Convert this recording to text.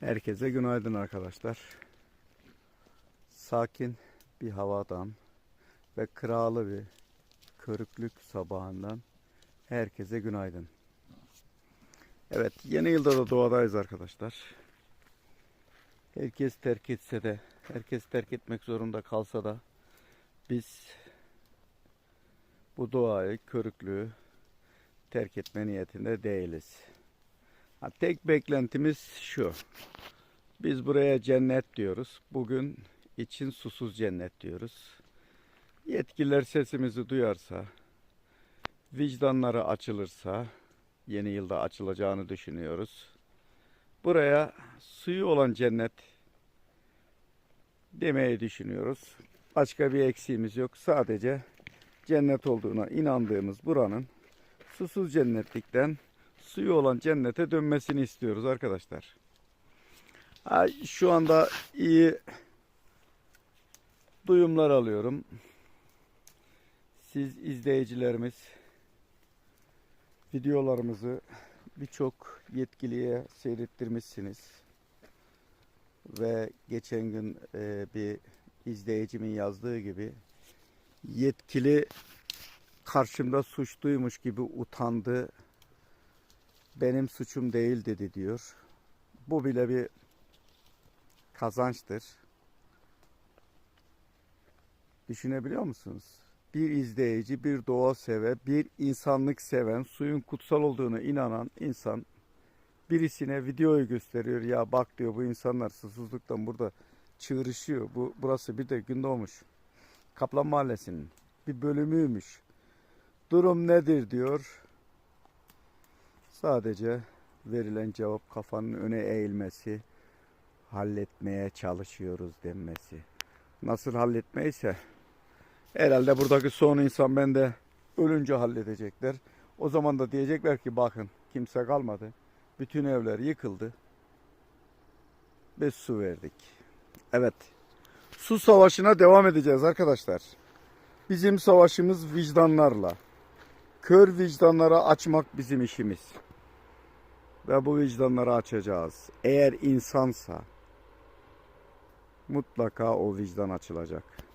Herkese günaydın arkadaşlar. Sakin bir havadan ve kralı bir körüklük sabahından herkese günaydın. Evet yeni yılda da doğadayız arkadaşlar. Herkes terk etse de, herkes terk etmek zorunda kalsa da biz bu doğayı, körüklüğü terk etme niyetinde değiliz. Tek beklentimiz şu. Biz buraya cennet diyoruz. Bugün için susuz cennet diyoruz. Yetkililer sesimizi duyarsa, vicdanları açılırsa, yeni yılda açılacağını düşünüyoruz. Buraya suyu olan cennet demeyi düşünüyoruz. Başka bir eksiğimiz yok. Sadece cennet olduğuna inandığımız buranın susuz cennetlikten suyu olan cennete dönmesini istiyoruz arkadaşlar. Şu anda iyi duyumlar alıyorum. Siz izleyicilerimiz videolarımızı birçok yetkiliye seyrettirmişsiniz. Ve geçen gün e, bir izleyicimin yazdığı gibi yetkili karşımda suçluymuş gibi utandı. Benim suçum değil dedi diyor. Bu bile bir kazançtır. Düşünebiliyor musunuz? Bir izleyici, bir doğa sever, bir insanlık seven, suyun kutsal olduğunu inanan insan birisine videoyu gösteriyor. Ya bak diyor bu insanlar susuzluktan burada çığırışıyor. Bu burası bir de Gündoğmuş. Kaplan Mahallesi'nin bir bölümüymüş. Durum nedir diyor. Sadece verilen cevap kafanın öne eğilmesi, halletmeye çalışıyoruz denmesi. Nasıl halletmeyse herhalde buradaki son insan bende ölünce halledecekler. O zaman da diyecekler ki bakın kimse kalmadı. Bütün evler yıkıldı. Biz su verdik. Evet. Su savaşına devam edeceğiz arkadaşlar. Bizim savaşımız vicdanlarla. Kör vicdanlara açmak bizim işimiz. Ve bu vicdanları açacağız. Eğer insansa mutlaka o vicdan açılacak.